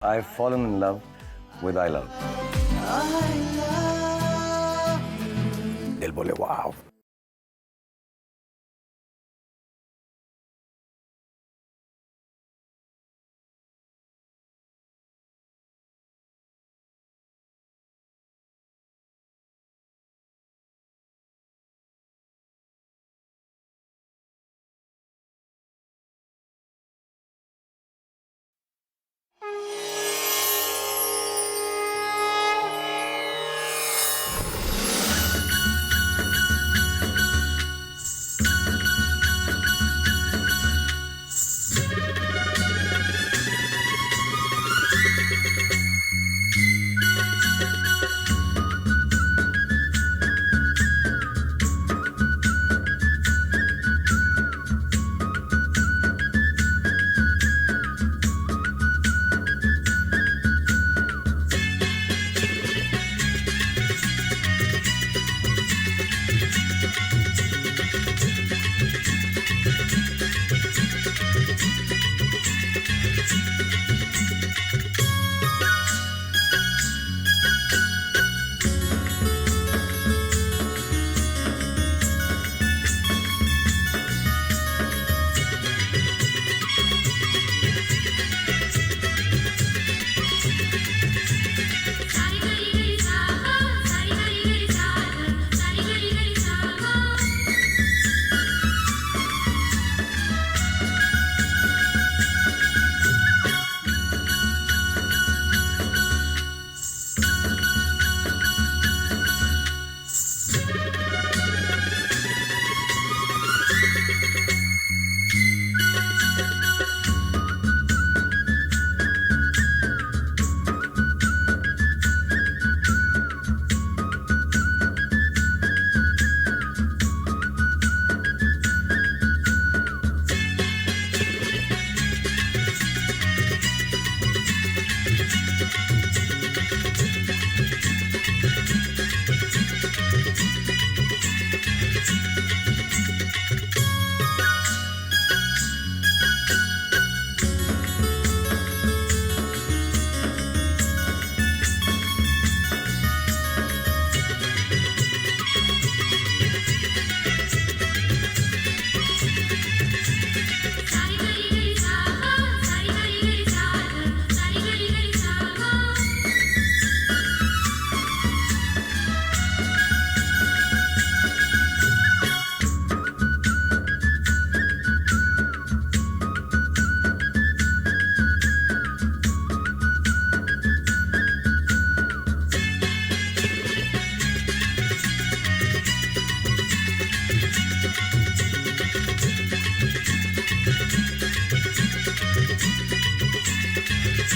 I've fallen in love with I Love. I love Él volvió, wow,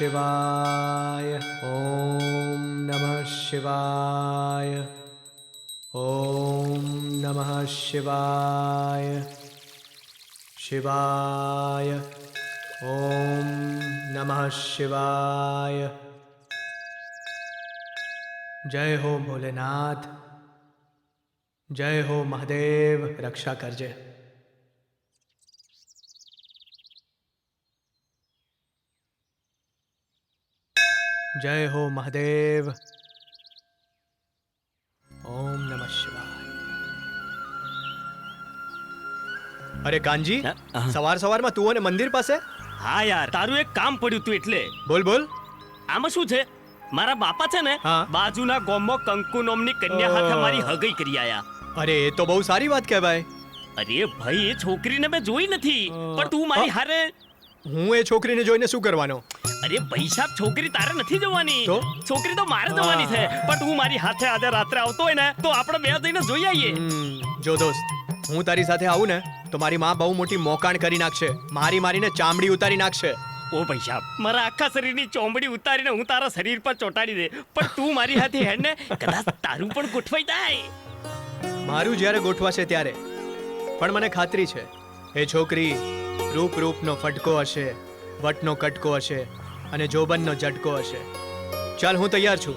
શિવાય ઓમ નમઃ શિવાય ઓમ નમઃ શિવાય શિવાય ઓમ નમઃ શિવાય જય હો ભોલેનાથ જય હો મહાદેવ રક્ષા કરજે જય હો મહાદેવ. ઓમ નમઃ શિવાય. અરે કાનજી સવાર સવારમાં તું અને મંદિર પાસે? હા યાર તારું એક કામ પડ્યું તું એટલે. બોલ બોલ. આમાં શું છે? મારા બાપા છે ને બાજુના ગોમમાં કંકુ નોમની કન્યા હાથે મારી હગઈ કરી આયા. અરે એ તો બહુ સારી વાત કહેવાય. અરે ભાઈ એ છોકરીને મેં જોઈ નથી. પણ તું મારી હારે હું એ છોકરીને જોઈને શું કરવાનો? અરે પૈસા છોકરી તારે નથી જોવાની. તો? છોકરી તો મારે જવાની છે. પણ હું મારી હાથે આજે રાત્રે આવતો હોય ને તો આપણે બે જઈને જોઈ આવીએ. હમ, જો દોસ્ત હું તારી સાથે આવું ને તો મારી માં બહુ મોટી મોકાણ કરી નાખશે. મારી મારીને ચામડી ઉતારી નાખશે. ઓ પૈસા મારા આખા શરીરની ચોમડી ઉતારીને હું તારા શરીર પર ચોંટાડી દે. પણ તું મારી હાથે હેડ ને કદાચ તારું પણ ગોઠવાઈ જાય. મારું જ્યારે ગોઠવાશે ત્યારે. પણ મને ખાતરી છે. એ છોકરી રૂપ રૂપનો ફટકો હશે વટનો કટકો હશે અને જોબનનો ઝટકો હશે. ચાલ હું તૈયાર છું.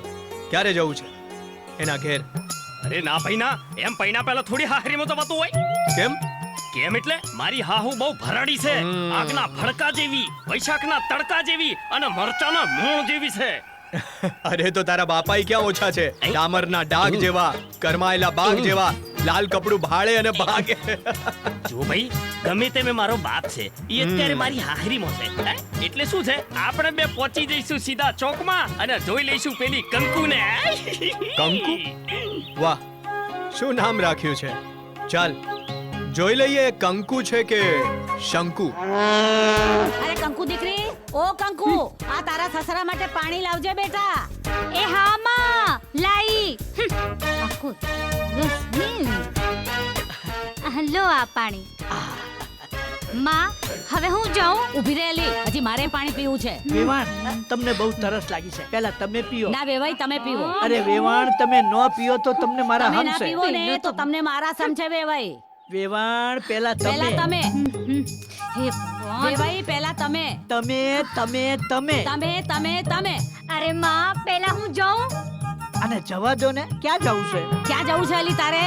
ક્યારે જવું છે? એના ઘેર. અરે ના ભાઈ ના. એમ પૈના પહેલા થોડી હાહરીમાં જવાતું હોય. કેમ? કેમ એટલે? મારી હાહુ બહુ ભરાડી છે. આગના ભડકા જેવી વૈશાખના તડકા જેવી અને મરચાના મૂળ જેવી છે. અરે તો તારા બાપાઈ ક્યાં ઓછા છે? ડામરના ડાઘ જેવા કરમાયેલા બાગ જેવા લાલ કપડું ભાળે અને ભાગે. જો ભાઈ ગમે તે મેં મારો બાપ છે. એ અત્યારે મારી હાહરીમાં છે એટલે શું છે? આપણે બે પહોંચી જઈશું સીધા ચોકમાં અને જોઈ લઈશું પેલી કંકુને. કંકુ? વાહ શું નામ રાખ્યું છે? ચાલ જોઈ લઈએ કંકુ છે કે શંકુ. અરે કંકુ દીકરી ઓ કંકુ આ તારા સસરા માટે પાણી લાવજે બેટા. એ હા માં લાઈ. હમ, આખો હમ. લો આ પાણી. માં હવે હું જાઉં ઊભી રહેલી. હજી મારે પાણી પીવું છે. વેવાણ તમને બહુ તરસ લાગી છે. પહેલા તમે પીઓ. ના વેવાઈ તમે પીવો. અરે વેવાણ તમે ન પીઓ તો તમને મારા તમે ના હમશે પીવો ને તો તમને મારા સમ છે વેવાઈ. વેવાણ પેલા પહેલા તમે. તમે હે ભગવાન વેવાઈ પહેલા તમે. તમે તમે તમે. તમે તમે તમે. અરે માં પેલા હું જાઉં? અને જવા દો ને. ક્યાં જવું છે? ક્યાં જવું છે અલી તારે?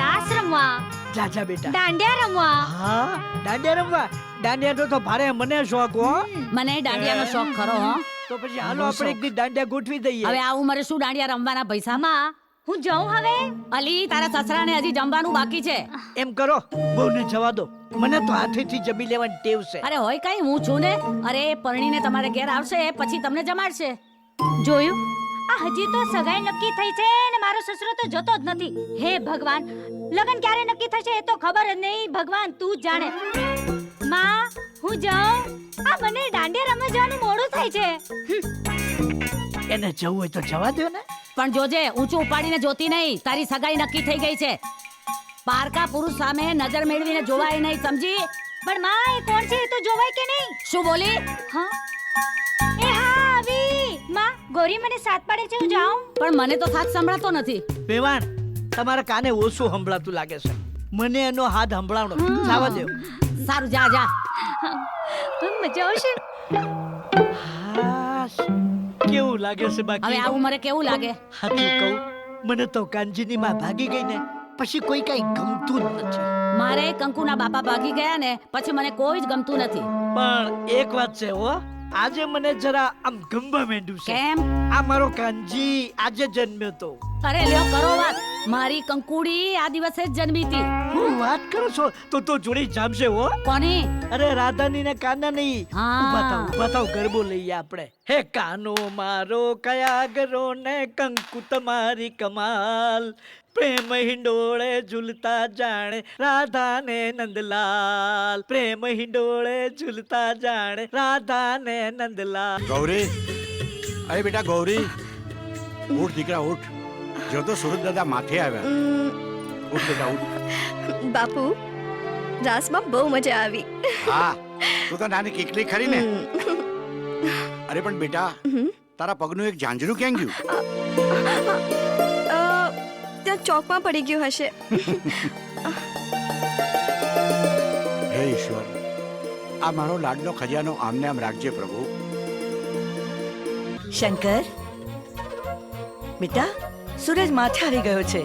રાસ રમવા. જા જા બેટા. દાંડિયા રમવા. હા દાંડિયા રમવા. દાંડિયા તો તો ભારે મને શોખ હો. મને દાંડિયાનો શોખ ખરો હો. તો પછી હાલો આપણે એક દી દાંડિયા ગોઠવી દઈએ. હવે આ ઉંમરે શું દાંડિયા રમવાના પૈસા માં? હું જાઉં હવે? અલી તારા સસરાને હજી જમવાનું બાકી છે. એમ કરો બહુને જવા દો. મને તો હાથેથી જમી લેવાની ટેવ છે. અરે હોય કઈ હું છું ને? અરે પરણીને તમારે ઘેર આવશે પછી તમને જમાડશે. જોયું? આ હજી તો સગાઈ નક્કી થઈ છે ને મારો સસરો તો જતો જ નથી. હે ભગવાન લગન ક્યારે નક્કી થશે એ તો ખબર જ નહીં. ભગવાન તું જ જાણે. માં હું જાઉં. આ મને દાંડિયા રમવા જવાનું મોડું થાય છે. એને જવું હોય તો જવા દો ને. પણ જોજે ઊંચું ઉપાડીને જોતી નહીં. તારી સગાઈ નક્કી થઈ ગઈ છે. પારકા પુરુષ સામે નજર મેળવીને જોવાય નહીં સમજી? પણ માં એ કોણ છે? એ તો જોવાય કે નહીં? શું બોલી? હા. એ હા આવી. માં ગોરી મને સાથ પાડે છે હું જાઉં. પણ મને તો સાથ સંભળાતો નથી. બેવાણ તમારા કાને ઓછું સંભળાતું લાગે છે? મને એનો હાથ સંભળાવણો. જવા દો સારું જા જા. મજા આવશે. હાશ, કેવું લાગે છે હવે આવું આ કેવું લાગે? સાચું કહું. મને તો કાનજીની માં ભાગી ગઈ ને પછી કોઈ કઈ ગમતું જ નથી. મારે કંકુના બાપા ભાગી ગયા ને પછી મને કોઈ જ ગમતું નથી. પણ એક વાત છે હો આજે મને જરા આમ ગમવા માંડ્યું છે. કેમ? આ મારો કાનજી આજે જન્મ્યો તો. અરે લ્યો કરો વાત. મારી કંકુડી આ દિવસે જ જન્મી હતી. હું વાત કરો છો? તો તો જોડી જામશે હો. કોની? અરે રાધાની ને કાના નહીં. બતાવ થાવ ગરબો લઈએ આપણે. હે કાનો મારો કયા ગરો ને કંકુ તમારી કમાલ? પ્રેમ હિંડોળે ઝૂલતા જાણે રાધા ને નંદલાલ. પ્રેમ હિંડોળે ઝૂલતા જાણે રાધા ને નંદલાલ. ગૌરી. અરે બેટા ગૌરી. ઉઠ દીકરા ઉઠ. જો તો સુરત દાદા માથે આવ્યા. ઉઠ બેટા ઉઠ. બાપુ રાસમાં બહુ મજા આવી. હા તું તો નાની કીકલી ખરી ને. અરે પણ બેટા તારા પગનું એક ઝાંઝરું ક્યાં ગયું? ત્યાં ચોકમાં પડી ગયું હશે. હે ઈશ્વર આ મારો લાડનો ખજાનો આમને આમ રાખજે પ્રભુ. શંકર બેટા સૂરજ માથે આવી ગયો છે.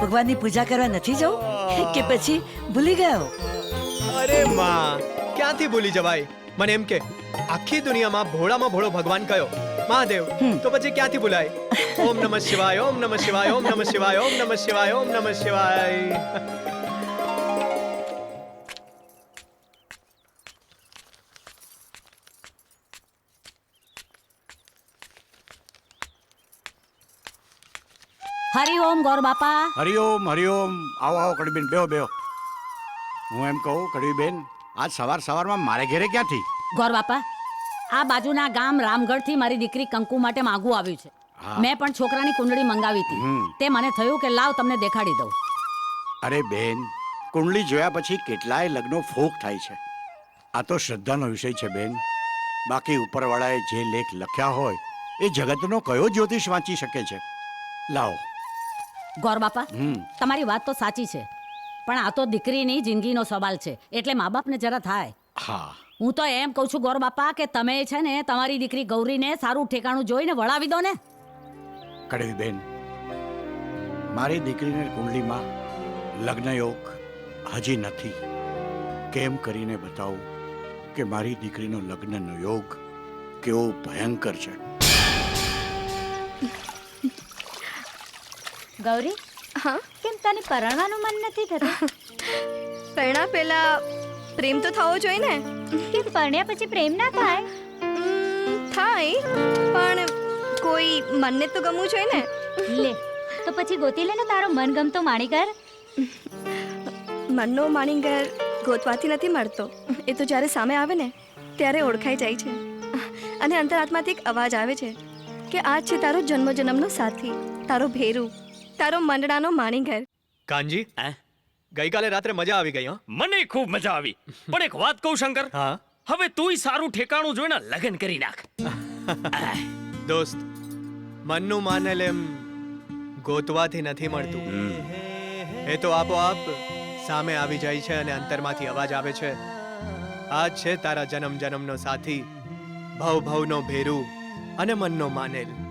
ભગવાનની પૂજા કરવા નથી જવું? કે પછી ભૂલી ગયો? અરે માં ક્યાંથી ભૂલી જવાય? મને એમ કે આખી દુનિયામાં ભોળામાં ભોળો ભગવાન કયો? મહાદેવ તો પછી ક્યાંથી ભૂલાય? ઓમ નમઃ શિવાય ઓમ નમઃ શિવાય ઓમ નમઃ શિવાય ઓમ નમઃ શિવાય ઓમ નમઃ શિવાય. હરિ ઓમ ગોર બાપા. હરિઓમ હરિઓમ. આવો આવો કડીબેન બેહો બેહો. હું એમ કહું કડીબેન આજ સવાર સવારમાં મારે ઘેરે ક્યાંથી? ગોર બાપા આ બાજુના ગામ રામગઢથી મારી દીકરી કંકુ માટે માગું આવ્યું છે. મેં પણ છોકરાની કુંડળી મંગાવી હતી. તે મને થયું કે લાવ તમને દેખાડી દઉં. અરે બેન કુંડલી જોયા પછી કેટલાય લગ્નો ફોક થાય છે. આ તો શ્રદ્ધાનો વિષય છે બેન. બાકી ઉપરવાળાએ જે લેખ લખ્યા હોય એ જગતનો કયો જ્યોતિષ વાંચી શકે છે? લાવો. ગોર બાપા તમારી વાત તો સાચી છે. પણ આ તો દીકરીની જિંદગીનો સવાલ છે. એટલે મા બાપને જરા થાય. હા. હું તો એમ કહું છું ગોર બાપા કે તમે છે ને તમારી દીકરી ગૌરીને સારું ઠેકાણું જોઈને વળાવી દો ને. કડવી બેન મારી દીકરીને કુંડલીમાં લગ્ન યોગ હજી નથી. કેમ કરીને બતાવું કે મારી દીકરીનો લગ્નનો યોગ કેવો ભયંકર છે. ગૌરી હા? કેમ તને પરણવાનું મન નથી થતું? પરણા પહેલા પ્રેમ તો થવો જોઈએ ને. કેમ પરણ્યા પછી પ્રેમ ના થાય? થાય પણ કોઈ મનને તો ગમવું જોઈએ ને. લે તો પછી ગોતી લે ને તારો મનગમતો માણીકર મનનો માણીગર ગોતવાથી નથી મળતો. એ તો જ્યારે સામે આવે ને ત્યારે ઓળખાઈ જાય છે. અને અંતરાત્માથી એક અવાજ આવે છે કે આ છે તારો જન્મ જન્મનો સાથી તારો ભેરુ. તારો મંડળાનો માણીગર કાનજી હે? ગઈકાલે રાત્રે મજા આવી ગઈ હો. મને ખૂબ મજા આવી. પણ એક વાત કહું શંકર. હા. હવે તુંય સારું ઠેકાણું જોઈને લગ્ન કરી નાખ. દોસ્ત મનનું માનેલ એમ ગોતવાથી નથી મળતું. એ તો આપોઆપ સામે આવી જાય છે અને અંતરમાંથી અવાજ આવે છે. આ છે તારા જન્મ જન્મનો સાથી ભવ ભવનો ભેરુ અને મનનો માનેલ.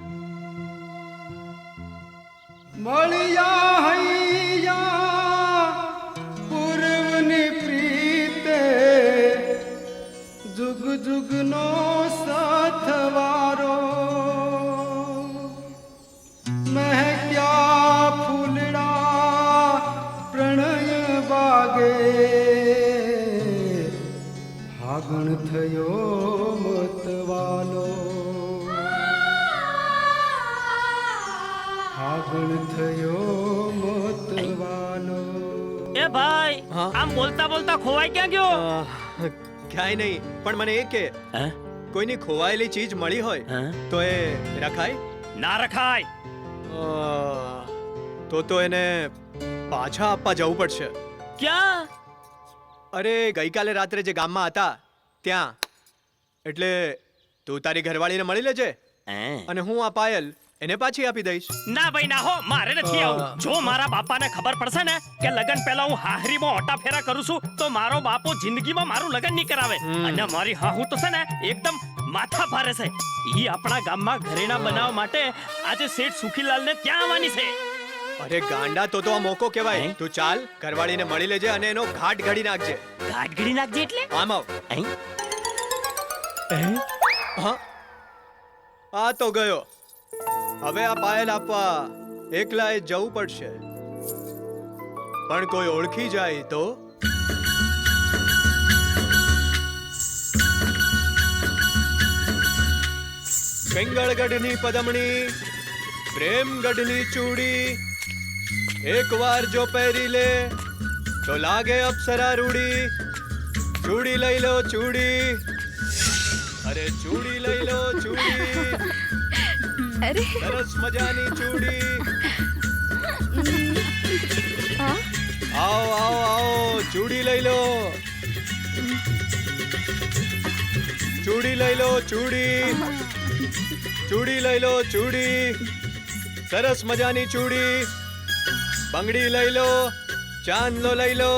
મળ્યા ક્યાંય નહીં. પણ મને એ કે હે? કોઈની ખોવાયેલી ચીજ મળી હોય હે? તો એ રખાય? ના રખાય. તો તો એને પાછા આપવા જવું પડશે. ક્યાં? અરે ગઈકાલે રાત્રે જે ગામમાં હતા ત્યાં. એટલે તું તારી ઘરવાળીને મળી લેજે. અને હું આ પાયલ એને પાછી આપી દઈશ. ના ભાઈ ના હો મારે નથી આવું. જો મારા બાપાને ખબર પડશે ને કે લગન પહેલા હું હાહરીમાં ઓટા ફેરા કરું છું તો મારો બાપો જિંદગીમાં મારું લગન નહીં કરાવે. અને મારી હાહુ તો છે ને એકદમ માથા ભારે છે. ઈ આપણા ગામમાં ઘરેણા બનાવવા માટે આજે શેઠ સુખીલાલને ત્યાં આવવાની છે. અરે ગાંડા તો તો આ મોકો કહેવાય. તું ચાલ ઘરવાળીને મળી લેજે અને એનો ઘાટ ઘડી નાખજે. ઘાટ ઘડી નાખજે એટલે? આમ આવ. અહીં? હા. આ તો ગયો. હવે આ પાયલ આપવા એકલાએ જવું પડશે. પણ કોઈ ઓળખી જાય તો? પિંગળગઢની પદમણી, પ્રેમગઢની ચૂડી, એકવાર જો પહેરી લે, તો લાગે અપ્સરા રૂડી. ચૂડી લઈ લો, ચૂડી. અરે ચૂડી લઈ લો, ચૂડી. અરે. સરસ મજાની ચૂડી. આવો આવો આવો ચૂડી લઈ લો. ચૂડી લઈ લો ચૂડી. ચૂડી લઈ લો ચૂડી. સરસ મજાની ચૂડી. બંગડી લઈ લો ચાંદલો લઈ લો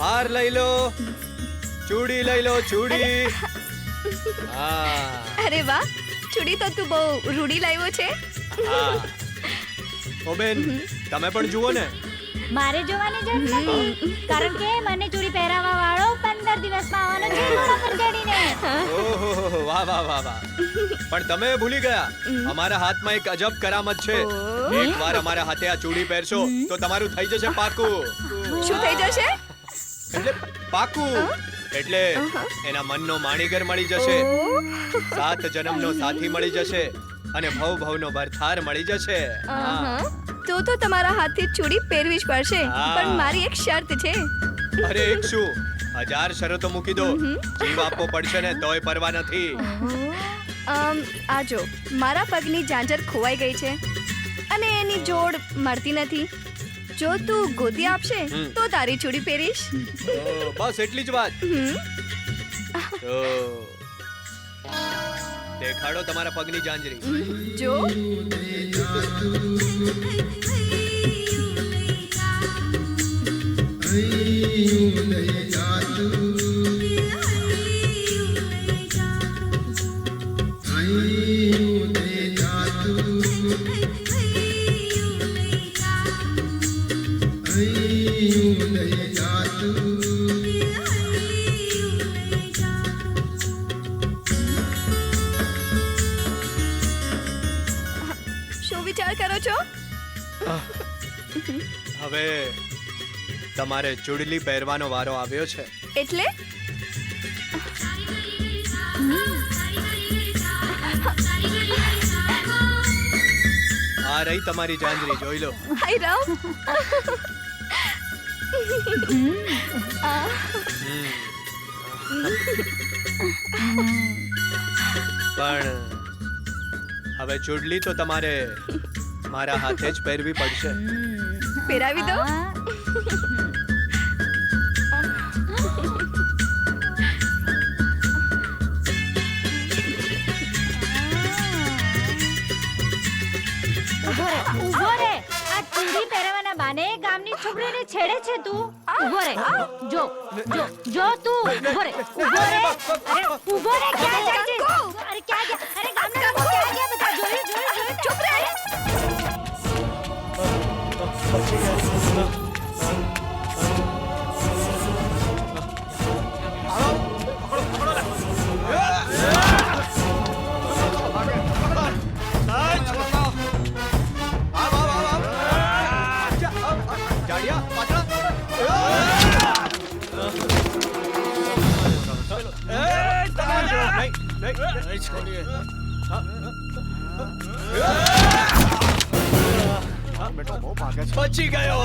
હાર લઈ લો ચૂડી લઈ લો ચૂડી. હા. અરે વાહ. ચૂડી તો તું બહુ રૂડી લાવ્યો છે? ઓ બેન તમે પણ જુઓ ને. મારે જોવાની જરૂર નથી. કારણ કે મને ચૂડી પહેરાવવા વાળો પંદર દિવસમાં આવવાનો છે મારા પર ઓહો વાહ વાહ વાહ વાહ. પણ તમે ભૂલી ગયા. અમારા હાથમાં એક અજબ કરામત છે. એકવાર અમારા હાથે આ ચૂડી પહેરશો તો તમારું થઈ જશે પાકું. શું થઈ જશે? એટલે પાકું. એટલે એના મનનો માણીગર મળી જશે. સાત જન્મનો સાથી મળી જશે અને ભવ ભવનો ભરથાર મળી જશે. તો તો તમારા હાથથી ચૂડી પહેરવી જ પડશે. પણ મારી એક શરત છે. અરે એક શું? હજાર શરતો મૂકી દો. જીવ આપવો પડશે ને તોય પરવા નથી. આજો મારા પગની જાંજર ખોવાઈ ગઈ છે. અને એની જોડ મળતી નથી. જો તું ગોતી આપશે તો તારી ચૂડી પહેરીશ. બસ એટલી જ વાત. તો દેખાડો તમારા પગની જાંજરી જો. શું વિચાર કરો છો? હવે તમારે ચૂડલી પહેરવાનો વારો આવ્યો છે. એટલે? આ રહી તમારી જાંજરી જોઈ લો. હાય રામ. પણ હવે ચૂડલી તો તમારે મારા હાથે જ પહેરવી પડશે. પહેરાવી દો. ઊભો રે આ ચૂડી પહેરવાના બાને ગામની છોકરીને છેડે છે તું. ઊભો રે. જો જો જો તું. ઊભો રે ઊભો રે. અરે ઊભો રે ક્યાં જાય છે? બચી ગયો.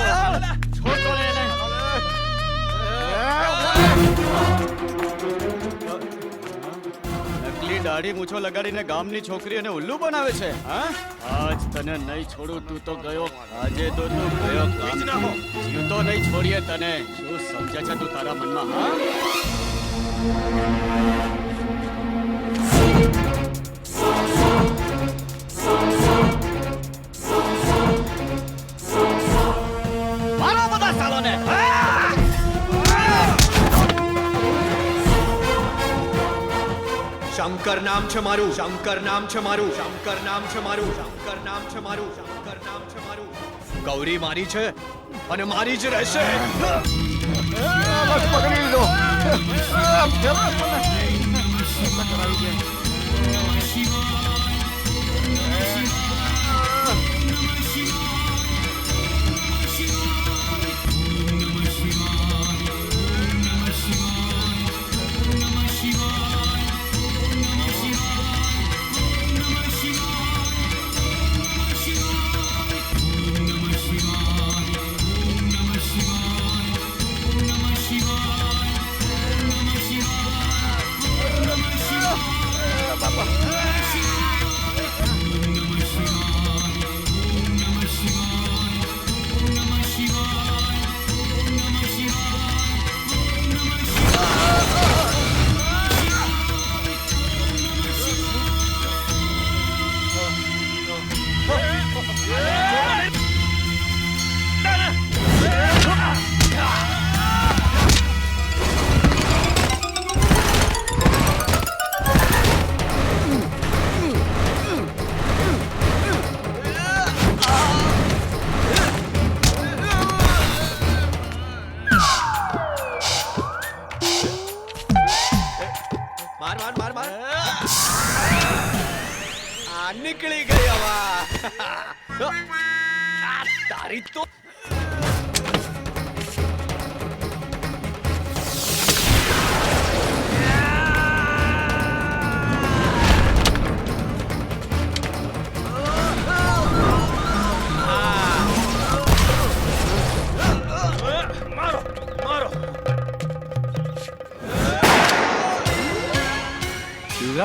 દાઢી મૂછો લગાડીને ગામની છોકરીઓને ઉલ્લુ બનાવે છે, હા? આજ તને નહીં છોડું, તું તો ગયો. આજે તો તું ગયો કામ જીવતો નહીં છોડીએ તને. શું સમજે છે તું તારા મનમાં, હા? નામ છે મારું. શંકર નામ છે મારું. શંકર નામ છે મારું. શંકર નામ છે મારું. શંકર નામ છે મારું. ગૌરી મારી છે અને મારી જ રહેશે. પકડી લીધો.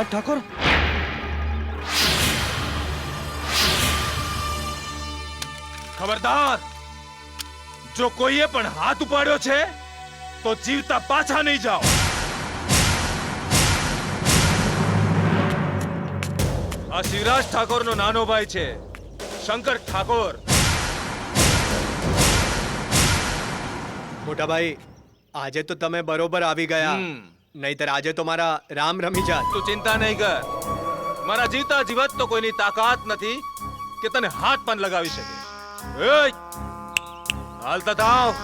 શિવરાજ ઠાકોર ખબરદાર જો કોઈએ પણ હાથ ઉપાડ્યો છે તો જીવતા પાછા નહીં જાઓ. આ શિવરાજ ઠાકોરનો નાનો ભાઈ છે શંકર ઠાકોર. મોટા ભાઈ આજે તો તમે બરોબર આવી ગયા. નહીતર આજે તો મારા રામ રમી જાત તું ચિંતા નહીં કર. મારા જીવતા જીવત તો કોઈની તાકાત નથી કે તને હાથ પણ લગાવી શકે. હાલ હાલતા થાવ.